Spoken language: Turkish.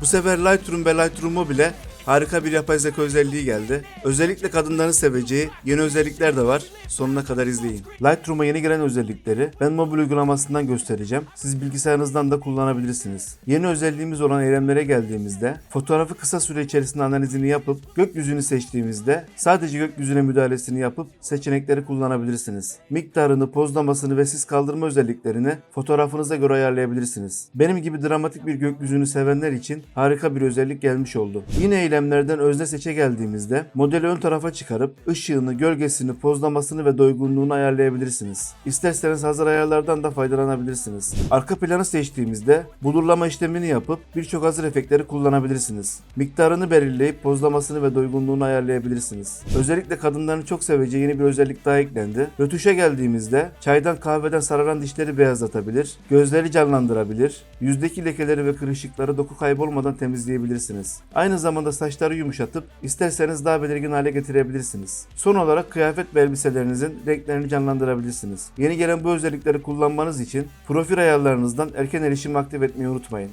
Bu sefer Lightroom ve Lightroom Mobile harika bir yapay zeka özelliği geldi. Özellikle kadınların seveceği yeni özellikler de var. Sonuna kadar izleyin. Lightroom'a yeni gelen özellikleri ben mobil uygulamasından göstereceğim. Siz bilgisayarınızdan da kullanabilirsiniz. Yeni özelliğimiz olan eylemlere geldiğimizde fotoğrafı kısa süre içerisinde analizini yapıp gökyüzünü seçtiğimizde sadece gökyüzüne müdahalesini yapıp seçenekleri kullanabilirsiniz. Miktarını, pozlamasını ve sis kaldırma özelliklerini fotoğrafınıza göre ayarlayabilirsiniz. Benim gibi dramatik bir gökyüzünü sevenler için harika bir özellik gelmiş oldu. Yine eylemlerden özne seçe geldiğimizde modeli ön tarafa çıkarıp ışığını, gölgesini, pozlamasını ve doygunluğunu ayarlayabilirsiniz. İsterseniz hazır ayarlardan da faydalanabilirsiniz. Arka planı seçtiğimizde bulurlama işlemini yapıp birçok hazır efektleri kullanabilirsiniz. Miktarını belirleyip pozlamasını ve doygunluğunu ayarlayabilirsiniz. Özellikle kadınların çok seveceği yeni bir özellik daha eklendi. Rötuşa geldiğimizde çaydan kahveden sararan dişleri beyazlatabilir, gözleri canlandırabilir, yüzdeki lekeleri ve kırışıkları doku kaybolmadan temizleyebilirsiniz. Aynı zamanda saçları yumuşatıp isterseniz daha belirgin hale getirebilirsiniz. Son olarak kıyafet ve elbiselerinizin renklerini canlandırabilirsiniz. Yeni gelen bu özellikleri kullanmanız için profil ayarlarınızdan erken erişim aktif etmeyi unutmayın.